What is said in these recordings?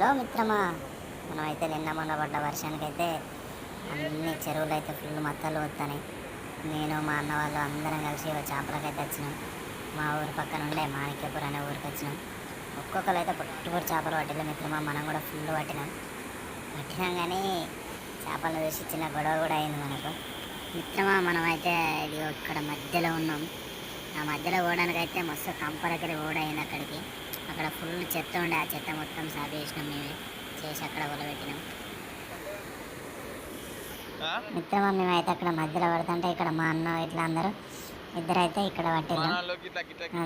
Hello మిత్రమా మనం అయితే నిన్న మొన్న పడ్డ వర్షానికైతే అన్ని చెరువులు అయితే ఫుల్ మత్తలు వస్తున్నాయి నేను మా అన్న వాళ్ళు అందరం కలిసి చేపలకైతే వచ్చినాం. మా ఊరు పక్కన ఉండే మాణిక్యపూర్ అనే ఊరికి వచ్చినాం. ఒక్కొక్కరు అయితే పొట్టు చేపలు పట్టిలే మిత్రమా మనం కూడా ఫుల్ పట్టినాం. పట్టినాం కానీ చేపలు చూసి చిన్న గొడవ కూడా అయింది మనకు. మిత్రమా మనం అయితే ఇక్కడ మధ్యలో ఉన్నాం. ఆ మధ్యలో పోవడానికి అయితే మస్తు కంపలకి ఓడైంది అక్కడికి. అక్కడ ఫుల్ చెత్త ఉండే ఆ చెత్త మొత్తం సాఫ్ చేసినాం మేమే. చేసి అక్కడ వలబెట్టినాం మిత్రమా మేమైతే అక్కడ మధ్యలో పడుతుంటే ఇక్కడ మా అన్న ఇట్లా అందరూ ఇద్దరైతే ఇక్కడ పట్టిల్లు.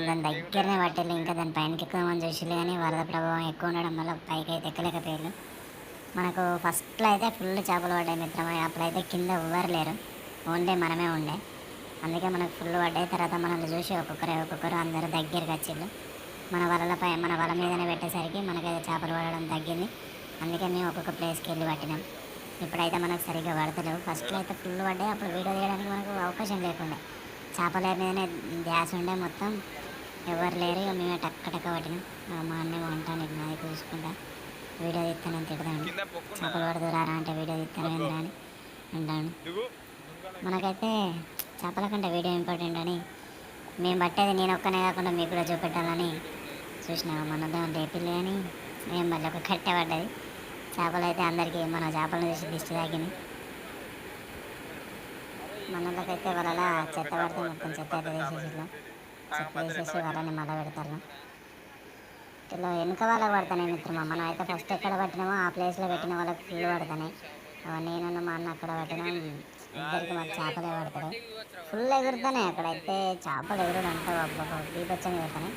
దాని దగ్గరనే పట్టిల్లు ఇంకా దాని పైనకి ఎక్కుదామని చూసిల్లు కానీ వరద ప్రభావం ఎక్కువ ఉండడం వల్ల పైకి అయితే ఎక్కలేకపోయారు మనకు ఫస్ట్లో అయితే ఫుల్ చేపలు పడ్డాయి మిత్రమా అప్పుడైతే కింద ఎవ్వరు లేరు ఓన్లీ మనమే ఉండే. అందుకే మనకు ఫుల్ పడ్డాయి. తర్వాత మనల్ని చూసి ఒక్కొక్కరు ఒక్కొక్కరు అందరూ దగ్గరికి వచ్చిళ్ళు మన వలలపై మన వల మీదనే పెట్టేసరికి మనకైతే చేపలు పడడం తగ్గింది. అందుకే మేము ఒక్కొక్క ప్లేస్కి వెళ్ళి పట్టినాం. ఇప్పుడైతే మనకు సరిగ్గా పడతలేవు. ఫస్ట్లో అయితే ఫుల్ పడ్డాయి. అప్పుడు వీడియో తీయడానికి మనకు అవకాశం లేకుండే. చేపల మీదనే ధ్యాస ఉండే మొత్తం. ఎవరు లేరు. ఇక మేమే టక్క టక్క పట్టినాం. మా అన్నయ్య వంటానికి నాది చూసుకుంటా. వీడియో తీస్తానని తిడతాను. చేపలు పడుతురా అంటే వీడియో తీస్తాను అని అంటాను. మనకైతే చేపల కంటే వీడియో ఇంపార్టెంట్ అని మేము పట్టేది నేను ఒక్కనే కాకుండా మీకు కూడా చూపెట్టాలని చూసినా. మనతో లేపిల్లు కానీ మేము మళ్ళీ ఒక కట్టె పడ్డది. చేపలు అయితే అందరికీ మన చేపలను చూసి దిష్టి తాగింది మనలకైతే వలల చెత్త పడితే మొత్తం చెత్త అయితే వేసేసిలో చెత్త వేసేసి వలని మళ్ళీ పెడతారు. ఇలా వెనుక వాళ్ళకి పడతానే మిత్రమా? మనం అయితే ఫస్ట్ ఎక్కడ పట్టినామో ఆ ప్లేస్లో పెట్టిన వాళ్ళకి ఫుల్ పడతాయి నేను మా అన్న అక్కడ పట్టినాం ఇద్దరికి మాకు చేపలే పడతాయి ఫుల్ ఎగురుతానే అక్కడైతే చేపలు ఎగురుడు అంటే దీపచ్చని పెడతాయి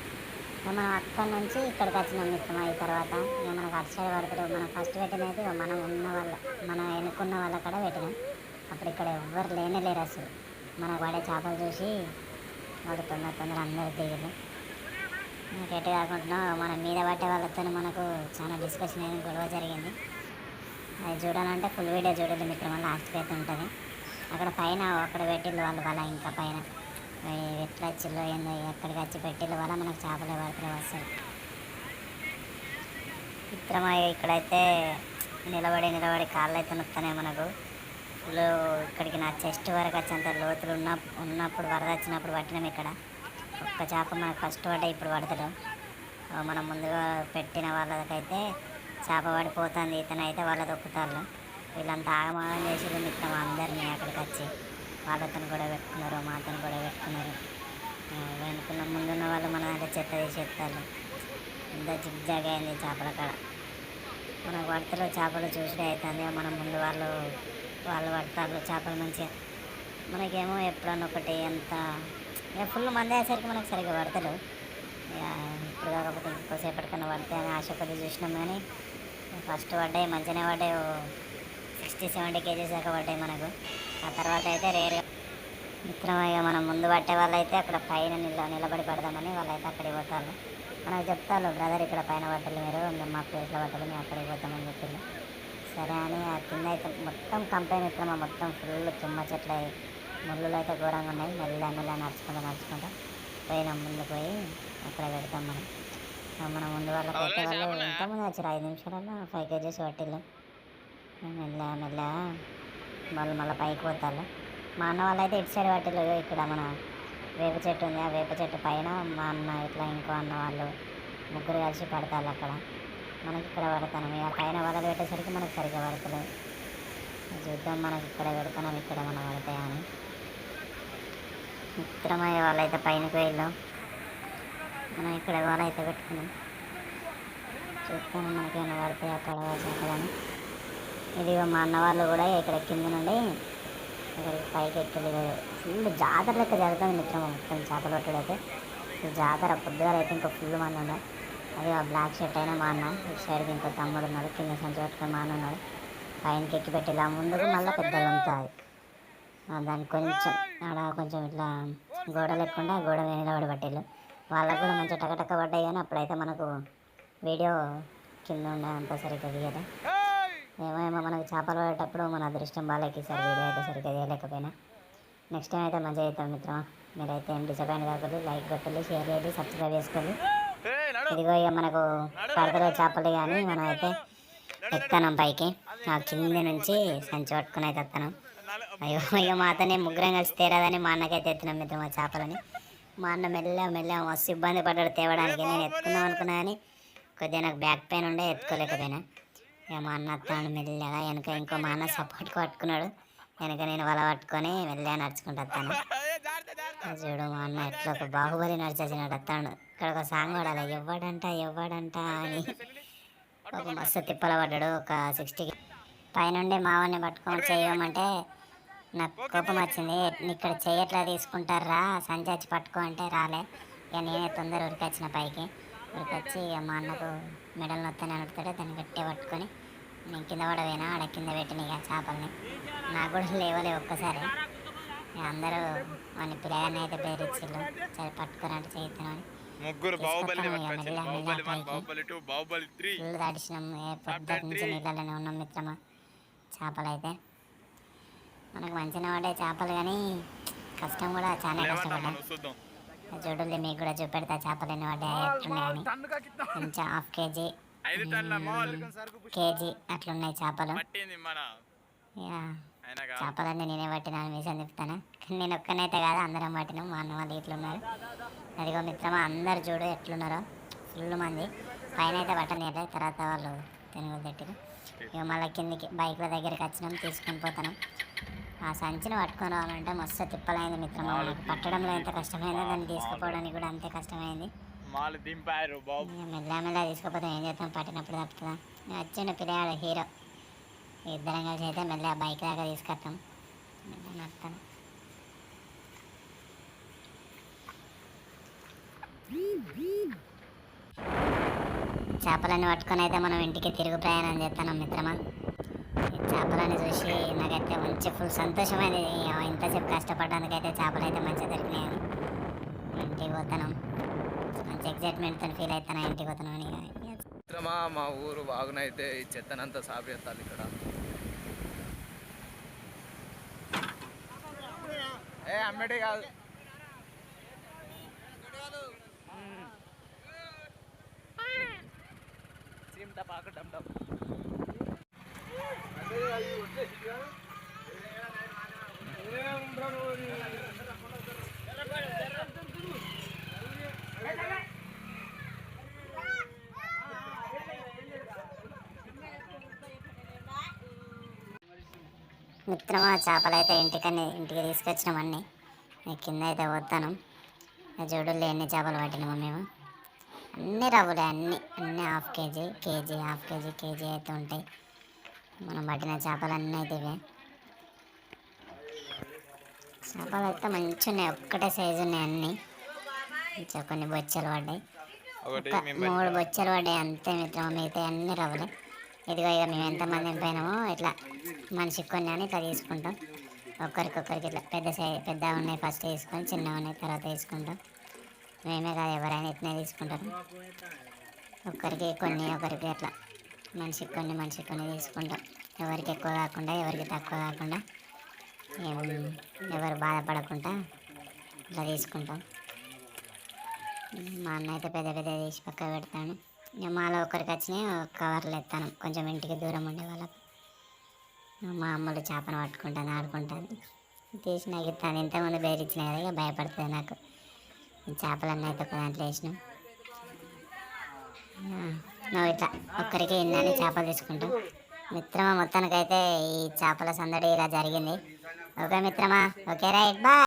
మనం అక్కడ నుంచి ఇక్కడికి వచ్చినాం మిత్రం అయిన తర్వాత. ఇక మనకు అటు సైడ్ పడతారు మనం ఫస్ట్ పెట్టినది మనం ఉన్న వాళ్ళ మనం ఎన్నుకున్న వాళ్ళ అక్కడ పెట్టినాం. అప్పుడు ఇక్కడ ఎవ్వరు లేనే లేరు అసలు. మనకు పడే చేపలు చూసి వాళ్ళు తొందర తొందర అందరు దిగారు మనకి ఎటు కాకుండా మనం మీద పట్టే వాళ్ళతో మనకు చాలా డిస్కషన్ అయింది గొడవ జరిగింది. అది చూడాలంటే ఫుల్ వీడియో చూడాలి మిత్రమా లాస్ట్కి అయితే ఉంటుంది. అక్కడ పైన అక్కడ పెట్టిళ్ళు వాళ్ళు వాళ్ళ ఇంకా పైన. ఎట్లా వచ్చిల్లో ఏందో ఎక్కడికి వచ్చి పెట్టిళ్ళు వల్ల మనకు చేపలే పడతాయి వస్తాయి మిత్రమా ఇక్కడైతే నిలబడి నిలబడి కాళ్ళు అయితే నొత్తున్నాయి మనకు. ఫుల్ ఇక్కడికి నా చెస్ట్ వరకు వచ్చేంత లోతులు ఉన్న ఉన్నప్పుడు వరద వచ్చినప్పుడు పట్టినాం ఇక్కడ. ఒక్క చేప మనకు ఫస్ట్ పడ్డా ఇప్పుడు పడతాడు మనం ముందుగా పెట్టిన వాళ్ళకైతే చేప పడిపోతుంది ఇతను అయితే వాళ్ళ దొక్కుతారు వీళ్ళంతా ఆగమాగం చేసి మిత్రం అందరినీ అక్కడికి వచ్చి వాళ్ళతో కూడా పెట్టుకున్నారు మాతో కూడా పెట్టుకున్నారు. వెనుకున్న ముందున్న వాళ్ళు మన దగ్గర చెత్త తీసేస్తారు ఇంత జిగ్జాగ్ అయింది చేపల కాడ. మనకు పడతలో చేపలు చూసి అవుతుంది మనం ముందు వాళ్ళు వాళ్ళు పడతారు చేపలు మంచిగా. మనకేమో ఎప్పుడన్నా ఒకటి ఎంత ఇక ఫుల్ మంది అయ్యేసరికి మనకు సరిగ్గా పడతారు ఇప్పుడు కాకపోతే ఇంకోసేపటికన్నా పడతాయి అని ఆశ కొద్ది చూసినాం కానీ ఫస్ట్ పడ్డాయి మంచిగానే పడ్డాయి. సిక్స్టీ సెవెంటీ కేజీస్ దాకా పడ్డాయి మనకు. ఆ తర్వాత అయితే రేరుగా మిత్రం ఇక మనం ముందు పట్టే వాళ్ళు అయితే అక్కడ పైన నిల నిలబడి పడదామని వాళ్ళైతే అక్కడికి పోతారు మనకు చెప్తారు బ్రదర్ ఇక్కడ పైన పట్టలు మీరు మేము మా ప్లేస్లో పట్టలు మేము అక్కడికి పోతామని చెప్పారు సరే అని ఆ కింద అయితే మొత్తం కంపెనీ మిత్రమా మొత్తం ఫుల్ తుమ్మ చెట్లు అయి ముళ్ళులు అయితే ఘోరంగా ఉన్నాయి. మెల్ల మెల్ల నడుచుకుంటూ నడుచుకుంటూ పోయినాం. ముందు పోయి అక్కడ పెడతాం మనం. మన ముందు వాళ్ళకి అయితే వాళ్ళు ఎంతమంది వచ్చారు? ఐదు నిమిషాలలో ఫైవ్ కేజీస్ పట్టిల్లు మెల్ల మెల్ల వాళ్ళు మళ్ళీ పైకి పోతారు మా అన్న వాళ్ళు అయితే ఇటు సైడ్ పట్టిల్లు. ఇక్కడ మన వేప చెట్టు ఉంది. ఆ వేప చెట్టు పైన మా అన్న ఇట్లా ఇంకో అన్న వాళ్ళు ముగ్గురు కలిసి పడతారు అక్కడ. మనకి ఇక్కడ పడతాను ఇక పైన వలలు పెట్టేసరికి మనకు సరిగ్గా పడతలేదు చూద్దాం మనకి ఇక్కడ పెడతాను ఇక్కడ మనం పడతాయని మిత్రమయ్య వాళ్ళైతే పైనకి వెళ్ళాం మనం ఇక్కడ వాళ్ళైతే పెట్టుకున్నాం చూస్తాను మనకేమైనా పడతాయి అక్కడ చేపలని ఇది మా అన్న వాళ్ళు కూడా ఇక్కడ కింద నుండి ఇక్కడికి పైకి ఎక్కలేదు ఫుల్ జాతర లెక్క జరుగుతుంది మిత్రం మొత్తం చేపలు పట్టడం జాతర పొద్దుగాల అయితే ఇంకా ఫుల్ మంది ఉన్నారు. అది ఆ బ్లాక్ షర్ట్ అయినా మా అన్న ఇటు సైడ్కి ఇంకో తమ్ముడు ఉన్నాడు కింద సంచి పట్టుకుని మా అన్న ఉన్నాడు. పైనకి ఎక్కి పెట్టేలా ముందుకు మళ్ళీ పెద్ద ఉంటుంది దాన్ని దానికి కొంచెం ఆడ కొంచెం ఇట్లా గోడ లేకుండా గోడ మీద నిలబడి పట్టేళ్ళు. వాళ్ళకు కూడా మంచిగా టకటక పడ్డాయి కానీ అప్పుడైతే మనకు వీడియో కింద ఉండే అంత సరిగ్గా తీయలే ఏమో ఏమో మనకు చేపలు పడేటప్పుడు మన అదృష్టం బాగాలేకి సార్ వీడియో అయితే సరిగ్గా తీయలేకపోయినా. నెక్స్ట్ టైం అయితే మంచిగా అవుతాం మిత్రమా. మీరైతే ఏం డిసప్పాయింట్ కాకూడదు. లైక్ కొట్టండి షేర్ చేయండి సబ్స్క్రైబ్ చేసుకోండి. ఇదిగో ఇక మనకు పడతలో చేపలు కానీ మనం అయితే ఎత్తానం పైకి. ఆ కింద నుంచి సంచి పట్టుకుని అయితే ఎత్తాను. అయ్యో అయ్యో మా అతనే ముగ్గురం కలిసి తేరాదని మా అన్నకైతే ఎత్తినాం మిత్రం ఆ చేపలని. మా అన్న మెల్ల మెల్ల మస్తు ఇబ్బంది పడ్డాడు తేవడానికి. నేను ఎత్తుకుందాం అనుకున్నా కానీ కొద్దిగా నాకు బ్యాక్ పెయిన్ ఉండే ఎత్తుకోలేకపోయినా. ఇక మా అన్న అత్తాడు మెల్లగా వెనక ఇంకో మా అన్న సపోర్ట్ పట్టుకున్నాడు వెనక నేను వల పట్టుకొని మెల్లగా నడుచుకుంటూ వస్తాను. చూడు మా అన్న ఎట్లా ఒక బాహుబలి నడిచేసినట్టు వస్తాడు ఇక్కడ ఒక సాంగ్ పడాలి. ఎవ్వడంట ఎవ్వడంట అని. ఒక మస్తు తిప్పల పడ్డాడు. ఒక సిక్స్టీకి పైనుండి మావాడిని పట్టుకొని చేయమంటే నాకు కోపం వచ్చింది. ఇక్కడ చేయట్లా తీసుకుంటారా సంచాచి పట్టుకో అంటే రాలే. ఇక నేనే తొందర ఉరికొచ్చిన పైకి. ఉరికొచ్చి ఇక మా అన్నకు మెడల్ నొత్తని అడుగుతాడే. దాన్ని గట్టిగా పట్టుకొని నేను కింద పడవేనా ఆడ కింద పెట్టిన ఇక చేపల్ని. నాకు కూడా లేవలే ఒక్కసారి. అందరూ వాడిని పిల్లగాన్ని అయితే బెదిరించిళ్ళు సరే పట్టుకురంటే చేద్దామని ముగ్గురు Baahubali Baahubali one two three. ఉన్నాం మిత్రమా. చేపలు అయితే మనకు మంచిగా పడే చేపలు కానీ కష్టం కూడా చాలా కష్టపడ్డాం చూద్దాం. చూడండి మీకు కూడా చూపెడతా చేపలు ఎన్ని పడ్డాయి ఎట్లున్నాయని కొంచెం హాఫ్ కేజీ. కేజీ అట్లున్నాయి చేపలు. చేపలన్నీ నేనే పట్టినాను మిషన్ చెప్తాను? కానీ నేను ఒక్కనైతే కాదు అందరం పట్టినాం. మా అన్న వాళ్ళు ఇట్లున్నారు. అదిగో మిత్రమా అందరు చూడు ఎట్లున్నారో. ఫుల్ మంది. పైన అయితే పట్టనీయలే తర్వాత వాళ్ళు తెనుగు తిట్టిరు ఇక మళ్ళీ కిందికి బైక్ల దగ్గరికి వచ్చినాం తీసుకొని పోతున్నాం. ఆ సంచిని పట్టుకొని రావాలంటే మస్తు తిప్పలైంది మిత్రమా. మనకు పట్టడంలో ఎంత కష్టమైందో దాన్ని తీసుకుపోవడానికి కూడా అంతే కష్టమైంది. మాల్ దింపారు బాబు. ఇక మెల్లమెల్ల తీసుకుపోతాం ఏం చేస్తాం పట్టినప్పుడు తప్పుతుందా? వచ్చిండు పిల్లగాడు హీరో. ఇద్దరం కలిసి అయితే మెల్ల బైక్ దాకా తీసుకొస్తాం మెల్ల నడుస్తాను చేపలని పట్టుకొని అయితే మనం ఇంటికి తిరుగు ప్రయాణం చేస్తాం మిత్రమా. చేపలని చూసి నాకైతే మంచి ఫుల్ సంతోషమైంది. ఇంతసేపు కష్టపడడానికైతే చేపలు అయితే మంచిగా దొరికినాయి. ఇంటికి పోతాను. మంచి ఎగ్జైట్మెంట్తో ఫీల్ అవుతాను ఇంటికి పోతాను అని. మిత్రమా మా ఊరు బాగునైతే ఈ చెత్తనంతా సాఫ్ చేస్తారు ఇక్కడ. ఏ అమ్మడి కాదు. చీమట పాక డమ్ డమ్. మిత్రమా చేపలు అయితే ఇంటికని ఇంటికి తీసుకొచ్చినాం అన్నీ. కింద అయితే వద్దాను చూడలే ఎన్ని చేపలు పట్టినాము మేము. అన్ని రవ్వులే అన్ని అన్ని half KG KG half KG KG అయితే ఉంటాయి. మనం పట్టిన చేపలు అన్నీ అయితే ఇవే. చేపలు అయితే మంచిగా ఉన్నాయి ఒక్కటే సైజు ఉన్నాయి అన్నీ. ఇంకా కొన్ని బొచ్చలు పడ్డాయి. మూడు బొచ్చలు పడ్డాయి అంతే మిత్రమా మిగతా అన్ని రవ్వలే. ఇదిగో ఇక మేము ఎంతమంది పోయినామో ఇట్లా మనిషికి కొన్ని అని ఇట్లా తీసుకుంటాం. ఒక్కరికొక్కరికి ఇట్లా పెద్ద సై పెద్ద ఉన్నాయి ఫస్ట్ తీసుకొని చిన్న ఉన్నాయి తర్వాత తీసుకుంటాం. మేమే కాదు ఎవరైనా ఇట్లనే తీసుకుంటారు. ఒకరికి కొన్ని ఒకరికి అట్లా. మనిషికి కొన్ని మనిషికి కొన్ని తీసుకుంటాం. ఎవరికి ఎక్కువ కాకుండా ఎవరికి తక్కువ కాకుండా ఎవరు బాధపడకుండా ఇట్లా తీసుకుంటాం. మా అన్న అయితే పెద్ద పెద్ద తీసి పక్క పెడతాను మాలో ఒకరికి వచ్చినాయి కవర్లు ఎత్తాను. కొంచెం ఇంటికి దూరం ఉండే వాళ్ళకు. మా అమ్మలు చేపను పట్టుకుంటాను ఆడుకుంటాను తీసి నాకు ఇస్తాను ఇంతకుముందు బెదిరించిన కదా ఇక భయపడుతుంది నాకు. చేపలన్నీ అయితే ఒక దాంట్లో వేసినాం. నువ్వు ఇట్లా ఒక్కరికి ఇన్నని చేపలు తీసుకుంటాం మిత్రమా మొత్తానికైతే ఈ చేపల సందడి ఇలా జరిగింది. ఓకే మిత్రమా ఓకే రైట్ బాయ్.